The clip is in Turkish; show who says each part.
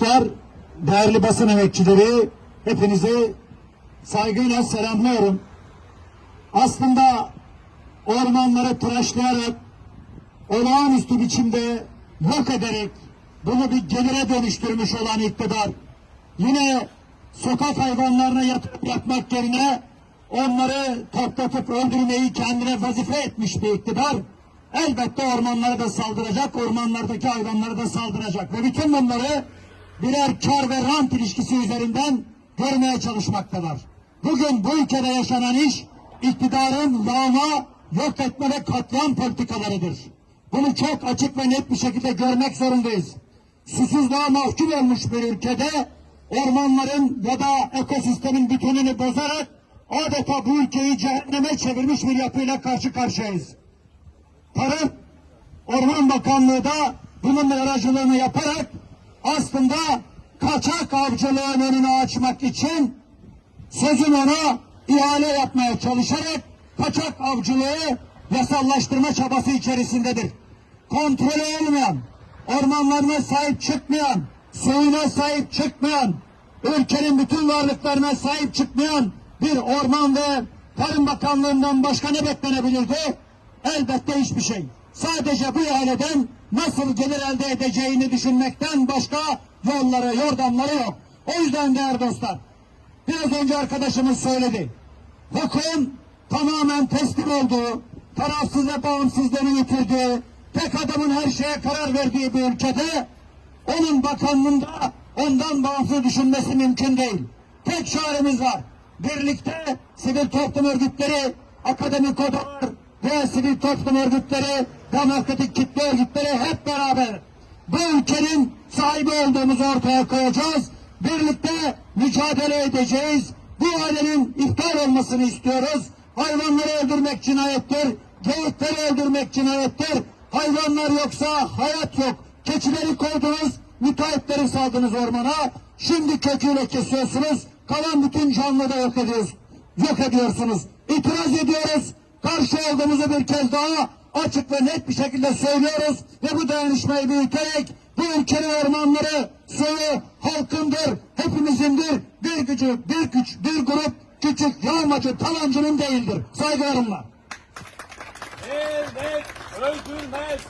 Speaker 1: dostlar, değerli basın emekçileri, hepinizi saygıyla selamlıyorum. Aslında ormanları tıraşlayarak, olağanüstü biçimde yok ederek, bunu bir gelire dönüştürmüş olan iktidar, yine sokak hayvanlarına yatırım yapmak yerine onları toplatıp öldürmeyi kendine vazife etmiş bir iktidar, elbette ormanlara da saldıracak, ormanlardaki hayvanlara da saldıracak ve bütün bunları birer kar ve rant ilişkisi üzerinden görmeye çalışmaktalar. Bugün bu ülkede yaşanan iş iktidarın yağma, yok etme ve katliam politikalarıdır. Bunu çok açık ve net bir şekilde görmek zorundayız. Susuzluğa mahkum olmuş bir ülkede ormanların ya da ekosistemin bütününü bozarak adeta bu ülkeyi cehenneme çevirmiş bir yapıyla karşı karşıyayız. Tarım Orman Bakanlığı da bunun aracılığını yaparak aslında kaçak avcılığın önünü açmak için sözün ona ihale yapmaya çalışarak kaçak avcılığı yasallaştırma çabası içerisindedir. Kontrolü olmayan, ormanlarına sahip çıkmayan, suyuna sahip çıkmayan, ülkenin bütün varlıklarına sahip çıkmayan bir orman ve tarım bakanlığından başka ne beklenebilirdi? Elbette hiçbir şey. Sadece bu ihaleden nasıl gelir elde edeceğini düşünmekten başka yolları, yordamları yok. O yüzden değerli dostlar, biraz önce arkadaşımız söyledi. Hukukun tamamen teslim olduğu, tarafsız ve bağımsızlığını yitirdiği, tek adamın her şeye karar verdiği bir ülkede onun bakanlığında ondan bağımsız düşünmesi mümkün değil. Tek çaremiz var. Birlikte sivil toplum örgütleri, akademik odalar ve sivil toplum örgütleri, demokratik kitle örgütleri hep beraber bu ülkenin sahibi olduğumuzu ortaya koyacağız. Birlikte mücadele edeceğiz. Bu ailenin iptal olmasını istiyoruz. Hayvanları öldürmek cinayettir. Geyikleri öldürmek cinayettir. Hayvanlar yoksa hayat yok. Keçileri koydunuz, müteahhitleri saldınız ormana. Şimdi köküyle kesiyorsunuz. Kalan bütün canlı da yok ediyoruz. Yok ediyorsunuz. İtiraz ediyoruz. Karşı olduğumuzu bir kez daha açık ve net bir şekilde söylüyoruz. Ve bu dayanışmayı büyüterek bu ülkenin ormanları, suyu halkındır, hepimizindir. Bir gücü, bir güç, bir grup küçük yağmacı, talancının değildir. Saygılarımla.
Speaker 2: Devlet öldürmez.